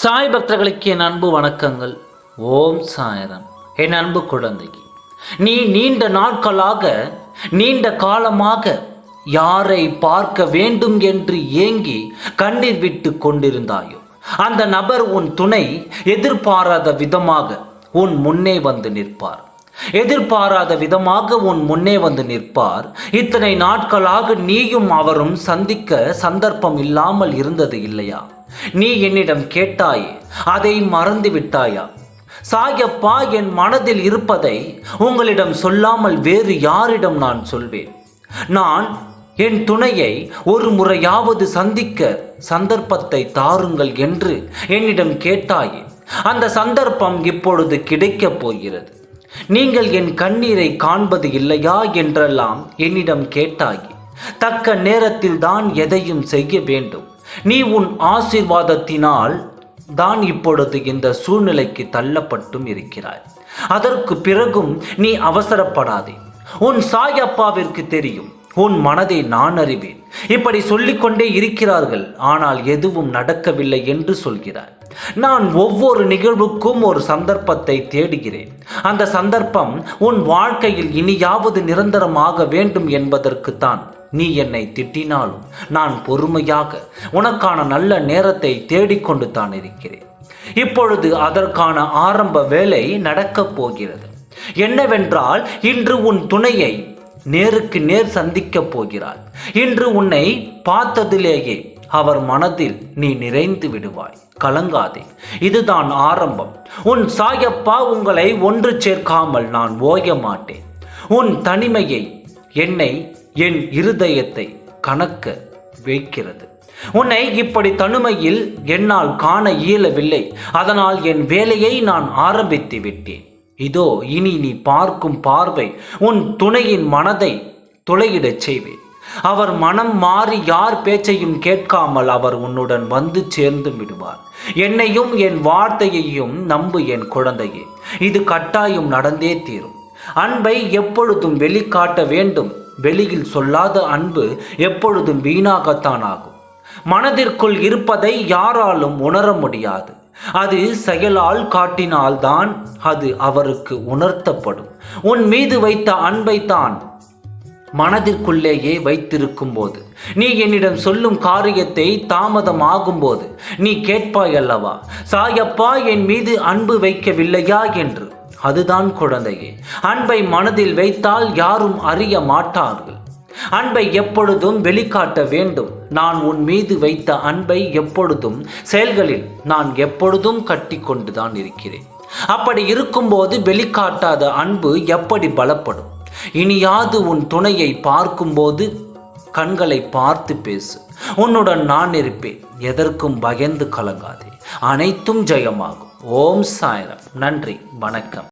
சாய் பக்தர்களுக்கு என் அன்பு வணக்கங்கள். ஓம் சாயரம். என் அன்பு குழந்தைக்கு நீ நீண்ட நாட்களாக நீண்ட காலமாக யாரை பார்க்க வேண்டும் என்று ஏங்கி கண்ணீர் விட்டு கொண்டிருந்தாயோ? அந்த நபர் உன் துணை எதிர்பாராத விதமாக உன் முன்னே வந்து நிற்பார். எதிர்பாராத விதமாக உன் முன்னே வந்து நிற்பார். இத்தனை நாட்களாக நீயும் அவரும் சந்திக்க சந்தர்ப்பம் இல்லாமல் இருந்தது இல்லையா? நீ என்னிடம் கேட்டாயே அதை மறந்து விட்டாயா? சாயப்பா என் மனதில் இருப்பதை உங்களிடம் சொல்லாமல் வேறு யாரிடம் நான் சொல்வேன். நான் என் துணையை ஒரு முறையாவது சந்திக்க சந்தர்ப்பத்தை தாருங்கள் என்று என்னிடம் கேட்டாயே அந்த சந்தர்ப்பம் இப்பொழுது கிடைக்கப் போகிறது. நீங்கள் என் கண்ணீரை காண்பது இல்லையா என்றெல்லாம் என்னிடம் கேட்டாயே தக்க நேரத்தில் தான் எதையும் செய்ய வேண்டும். நீ உன் ஆசீர்வாதத்தினால் தான் இப்பொழுது இந்த சூழ்நிலைக்கு தள்ளப்பட்டும் இருக்கிறாய். அதற்கு பிறகும் நீ அவசரப்படாதே. உன் சாய் அப்பாவிற்கு தெரியும். உன் மனதை நான் அறிவேன். இப்படி சொல்லிக்கொண்டே இருக்கிறார்கள். ஆனால் எதுவும் நடக்கவில்லை என்று சொல்கிறார். நான் ஒவ்வொரு நிகழ்வுக்கும் ஒரு சந்தர்ப்பத்தை தேடுகிறேன். அந்த சந்தர்ப்பம் உன் வாழ்க்கையில் இனியாவது நிரந்தரமாக வேண்டும் என்பதற்குத்தான் நீ என்னை திட்டினாலும் நான் பொறுமையாக உனக்கான நல்ல நேரத்தை தேடிக்கொண்டு தான் இருக்கிறேன். இப்பொழுது அதற்கான ஆரம்ப வேலை நடக்கப் போகிறது. என்னவென்றால் இன்று உன் துணையை நேருக்கு நேர் சந்திக்கப் போகிறாள். இன்று உன்னை பார்த்ததிலேயே அவர் மனதில் நீ நிறைந்து விடுவாய். கலங்காதே இதுதான் ஆரம்பம். உன் சாயப்பா உங்களை ஒன்று சேர்க்காமல் நான் ஓய மாட்டேன். உன் தனிமையை என்னை என் இருதயத்தை கணக்க வைக்கிறது. உன்னை இப்படி தனிமையில் என்னால் காண இயலவில்லை. அதனால் என் வேலையை நான் ஆரம்பித்து விட்டேன். இதோ இனி நீ பார்க்கும் பார்வை உன் துணையின் மனதை துளையிடச் செய்வேன். அவர் மனம் மாறி யார் பேச்சையும் கேட்காமல் அவர் உன்னுடன் வந்து சேர்ந்து விடுவார். என்னையும் என் வார்த்தையையும் நம்பு என் குழந்தையே. இது கட்டாயம் நடந்தே தீரும். அன்பை எப்பொழுதும் வெளிக்காட்ட வேண்டும். வெளியில் சொல்லாத அன்பு எப்பொழுதும் வீணாகத்தான் ஆகும் மனதிற்குள் இருப்பதை யாராலும் உணர முடியாது. அது செயலால் காட்டினால்தான் அது அவருக்கு உணர்த்தப்படும். உன் மீது வைத்த அன்பை தான் மனதிற்குள்ளேயே வைத்திருக்கும் போது நீ என்னிடம் சொல்லும் காரியத்தை தாமதமாகும் போது நீ கேட்பாய் அல்லவா? சாயப்பா என் மீது அன்பு வைக்கவில்லையா என்று. அதுதான் குழந்தையே. அன்பை மனதில் வைத்தால் யாரும் அறிய மாட்டார்கள். அன்பை எப்பொழுதும் வெளிக்காட்ட வேண்டும். நான் உன் மீது வைத்த அன்பை எப்பொழுதும் செயல்களில் நான் எப்பொழுதும் கட்டி கொண்டுதான் இருக்கிறேன். அப்படி இருக்கும்போது வெளிக்காட்டாத அன்பு எப்படி பலப்படும்? இனியாது உன் துணையை பார்க்கும்போது கண்களை பார்த்து பேசு. உன்னுடன் நான் இருப்பேன். எதற்கும் பயந்து கலங்காதே. அனைத்தும் ஜெயமாகும். ஓம் சாய்ராம். நன்றி. வணக்கம்.